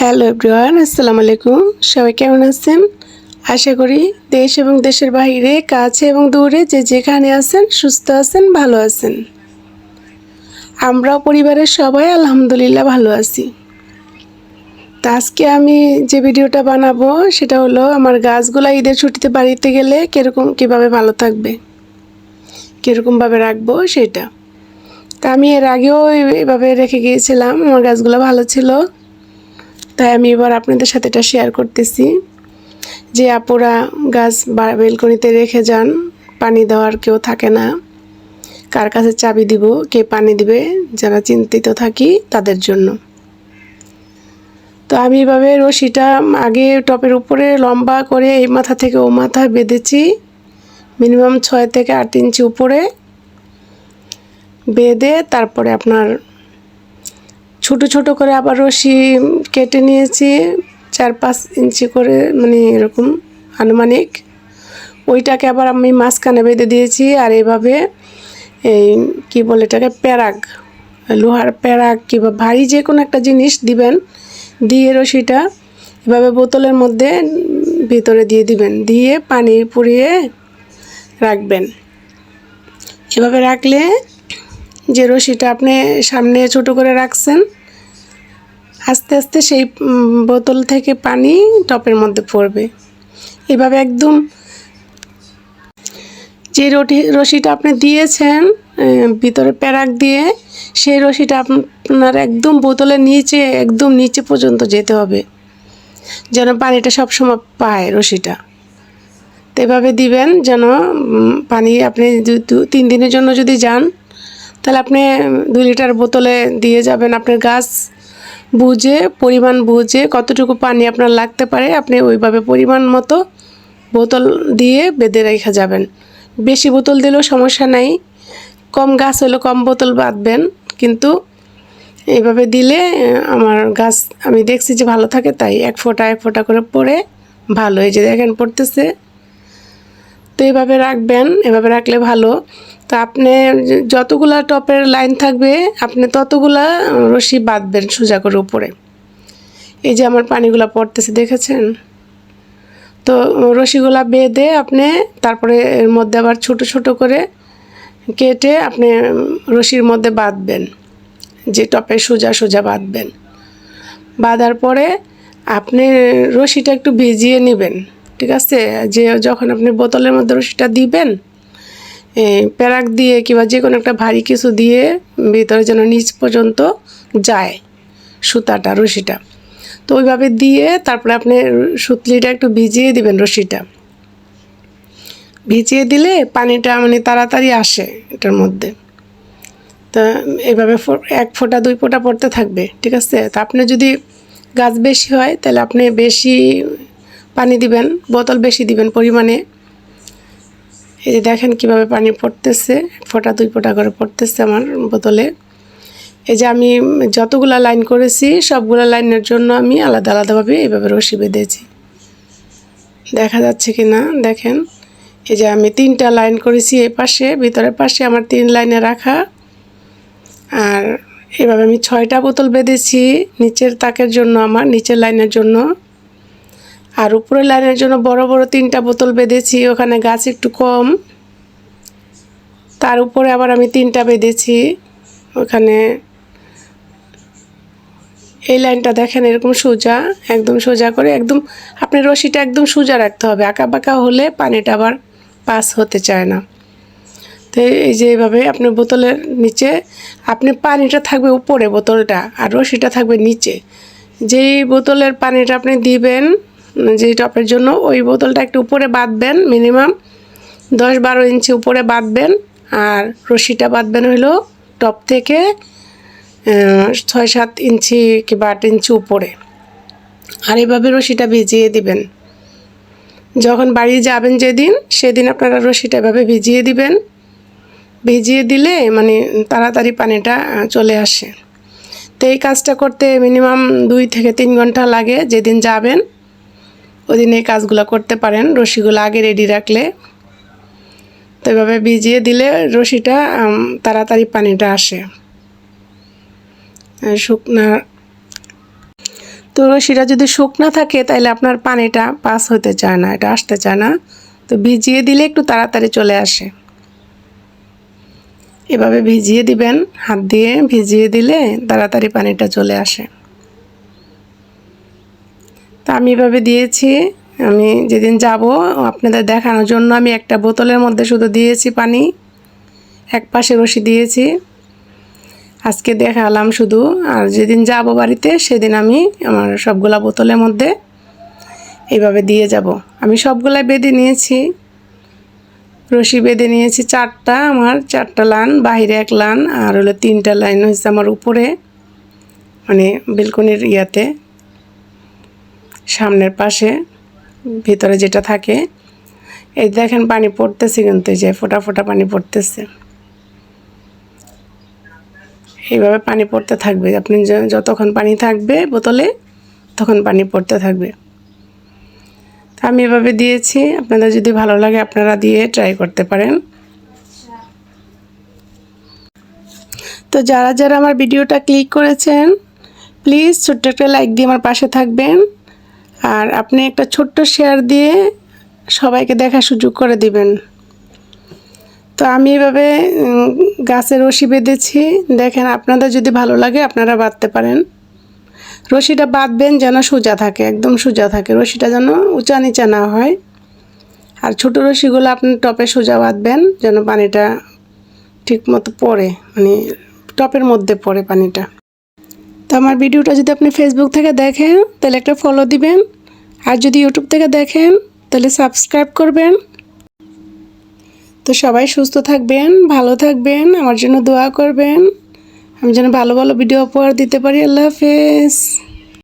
Hello everyone, আসসালামু আলাইকুম। সবাই কেমন আছেন? আশা করি দেশ এবং দেশের বাইরে, কাছে এবং দূরে যে যেখানে আছেন, সুস্থ আছেন, ভালো আছেন। আমরাও পরিবারের সবাই আলহামদুলিল্লাহ ভালো আছি। তা আজকে আমি যে ভিডিওটা বানাবো, সেটা হলো আমার গাছগুলা ঈদের ছুটিতে বাড়িতে গেলে কীরকম, কীভাবে ভালো থাকবে, কীরকমভাবে রাখব, সেটা। তা আমি এর আগেও এভাবে রেখে গিয়েছিলাম, আমার গাছগুলো ভালো ছিল। তাই আমি এবার আপনাদের সাথে এটা শেয়ার করতেছি যে আপুরা গাছ বেলকনিতে রেখে যান, পানি দেওয়ার কেউ থাকে না। কার কাছে চাবি দিব, কে পানি দিবে, যারা চিন্তিত থাকি তাদের জন্য। তো আমি এভাবে রশিটা আগে টপের উপরে লম্বা করে এই মাথা থেকে ও মাথা বেঁধেছি, মিনিমাম ছয় থেকে আট ইঞ্চি উপরে বেঁধে তারপরে আপনার ছোট ছোট করে আবার রশি কেটে নিয়েছি, চার পাঁচ ইঞ্চি করে মানে এরকম আনুমানিক। ওইটাকে আবার আমি মাঝখানে বেঁধে দিয়েছি আর এইভাবে এই কী বলে এটাকে, প্যারাগ, লোহার প্যারাগ কিংবা ভারী যে কোনো একটা জিনিস দিবেন, দিয়ে রশিটা এভাবে বোতলের মধ্যে ভিতরে দিয়ে দিবেন, দিয়ে পানি পুড়িয়ে রাখবেন। এভাবে রাখলে যে রশিটা আপনি সামনে ছোট করে রাখছেন আস্তে আস্তে সেই বোতল থেকে পানি টপের মধ্যে পড়বে। এভাবে একদম যে রটি, রশিটা আপনি দিয়েছেন ভিতরে প্যারাক দিয়ে, সেই রশিটা আপনার একদম বোতলের নিচে, একদম নিচে পর্যন্ত যেতে হবে। যেন পানিটা সবসময় পায় রশিটা। তো এভাবে দিবেন যেন পানি আপনি তিন দিনের জন্য যদি যান, তাহলে আপনি দুই লিটার বোতলে দিয়ে যাবেন আপনার গাছ। বুঝে, পরিমাণ বুঝে কতটুকু পানি আপনার লাগতে পারে, আপনি ওইভাবে পরিমাণ মতো বোতল দিয়ে বেঁধে রেখে যাবেন। বেশি বোতল দিলেও সমস্যা নাই। কম গাছ হলে কম বোতল বাঁধবেন, কিন্তু এইভাবে দিলে আমার গাছ, আমি দেখছি যে ভালো থাকে, তাই এক ফোঁটা এক ফোঁটা করে পড়ে ভালো। এই যে দেখেন, পড়তেছে। তো এভাবে রাখবেন, এভাবে রাখলে ভালো। তো আপনি যতগুলা টপের লাইন থাকবে, আপনি ততগুলা রশি বাঁধবেন সোজা করে উপরে। এই যে আমার পানিগুলা পড়তেছে, দেখেছেন? তো রশিগুলা বেঁধে আপনি তারপরে এর মধ্যে আবার ছোট ছোট করে কেটে আপনি রশির মধ্যে বাঁধবেন, যে টপে সোজা সোজা বাঁধবেন। বাঁধার পরে আপনি রশিটা একটু ভিজিয়ে নেবেন। ঠিক আছে? যে যখন আপনি বোতলের মধ্যে রশিটা দিবেন প্যারাক দিয়ে কিংবা যে কোনো একটা ভারী কিছু দিয়ে ভিতরে যেন নিচ পর্যন্ত যায় সুতাটা, রশিটা। তো ওইভাবে দিয়ে তারপরে আপনি সুতলিটা একটু ভিজিয়ে দিবেন রশিটা। ভিজিয়ে দিলে পানিটা মানে তাড়াতাড়ি আসে এটার মধ্যে। তো এইভাবে ফো- এক ফোঁটা, দুই ফোঁটা পড়তে থাকবে, ঠিক আছে? তা আপনি যদি গাছ বেশি হয়, তাহলে আপনি বেশি পানি দিবেন, বোতল বেশি দিবেন পরিমাণে। এই যে দেখেন কীভাবে পানি পড়তেছে ফোঁটা, দুই ফোঁটা করে পড়তেছে আমার বোতলে। এই যে আমি যতগুলা লাইন করেছি, সবগুলা লাইনের জন্য আমি আলাদা আলাদাভাবে এইভাবে রশি বেঁধেছি। দেখা যাচ্ছে কি না? দেখেন, এই যে আমি তিনটা লাইন করেছি এই পাশে, ভিতরের পাশে আমার তিন লাইনে রাখা। আর এভাবে আমি ছয়টা বোতল বেঁধেছি, নিচের তাকের জন্য আমার, নিচের লাইনের জন্য। আর উপরের লাইনের জন্য বড় বড় তিনটা বোতল বেঁধেছি, ওখানে গাছ একটু কম। তার উপরে আবার আমি তিনটা বেঁধেছি, ওখানে এই লাইনটা দেখেন এরকম সোজা, একদম সোজা করে একদম আপনি রশিটা একদম সোজা রাখতে হবে আঁকা বাঁকা হলে পানিটা আবার পাস হতে চায় না। তো এই যে এইভাবে আপনি বোতলের নিচে, আপনি পানিটা থাকবে উপরে বোতলটা আর রশিটা থাকবে নিচে। যেই বোতলের পানিটা আপনি দিবেন যেই টপের জন্য, ওই বোতলটা একটু উপরে বাঁধবেন মিনিমাম দশ বারো ইঞ্চি উপরে বাঁধবেন আর রশিটা বাঁধবেন হলো টপ থেকে ছয় সাত ইঞ্চি কিংবা আট ইঞ্চি উপরে। আর এইভাবে রশিটা ভিজিয়ে দিবেন। যখন বাড়ি যাবেন যেদিন, সেদিন আপনারা রশিটা এভাবে ভিজিয়ে দিবেন। ভিজিয়ে দিলে মানে তাড়াতাড়ি পানিটা চলে আসে। তো এই কাজটা করতে মিনিমাম দুই থেকে তিন ঘণ্টা লাগে যেদিন যাবেন। ওই দিন এই কাজগুলো করতে পারেন, রশিগুলো আগে রেডি রাখলে। তো এভাবে ভিজিয়ে দিলে রশিটা তাড়াতাড়ি পানিটা আসে। শুকনা। তো রশিটা যদি শুকনা থাকে তাহলে আপনার পানিটা পাস হতে চায় না, এটা আসতে চায় না। তো ভিজিয়ে দিলে একটু তাড়াতাড়ি চলে আসে। এভাবে ভিজিয়ে দিবেন, হাত দিয়ে ভিজিয়ে দিলে তাড়াতাড়ি পানিটা চলে আসে। তা আমি এভাবে দিয়েছি। আমি যেদিন যাব, আপনাদের দেখানোর জন্য আমি একটা বোতলের মধ্যে শুধু দিয়েছি পানি। এক পাশে রশি দিয়েছি। আজকে দেখালাম শুধু। আর যেদিন যাব বাড়িতে, সেদিন আমি আমার সবগুলা বোতলের মধ্যে এইভাবে দিয়ে যাব। আমি সবগুলা বেঁধে নিয়েছি। রশি বেঁধে নিয়েছি চারটা আমার, চারটা লান বাইরে এক লান, আর হলো তিনটা লাইন হয়েছে আমার উপরে মানে বেলকনির ইয়াতে। সামনের পাশে, ভিতরে যেটা থাকে। এই দেখেন পানি পড়তেছে কিন্তু যে ফোটা ফোটা পানি পড়তেছে। এইভাবে পানি পড়তে থাকবে। আপনি যতক্ষণ পানি থাকবে বোতলে, তখন পানি পড়তে থাকবে। তা আমি এভাবে দিয়েছি। আপনাদের যদি ভালো লাগে, আপনারা দিয়ে ট্রাই করতে পারেন। তো যারা যারা আমার ভিডিওটা ক্লিক করেছেন প্লিজ ছোট্ট একটা লাইক দিয়ে আমার পাশে থাকবেন। আর আপনি একটা ছোট্ট শেয়ার দিয়ে সবাইকে দেখার সুযোগ করে দিবেন। তো আমি এভাবে গাছের রশি বেঁধেছি। দেখেন, আপনাদের যদি ভালো লাগে, আপনারা বাঁধতে পারেন। রশিটা বাঁধবেন যেন সোজা থাকে, একদম সোজা থাকে। রশিটা যেন উঁচা নিচা না হয়। আর ছোটো রশিগুলো আপনি টপে সোজা বাঁধবেন যেন পানিটা ঠিক মতো পড়ে মানে টপের মধ্যে পড়ে পানিটা। তো আমার ভিডিওটা যদি আপনি ফেসবুক থেকে দেখেন, তাহলে একটা ফলো দিবেন। আর যদি ইউটিউব থেকে দেখেন, তাহলে সাবস্ক্রাইব করবেন। তো সবাই সুস্থ থাকবেন, ভালো থাকবেন, আমার জন্য দোয়া করবেন। আমি যেন ভালো ভালো ভিডিও উপহার দিতে পারি। আল্লাহ হাফেজ।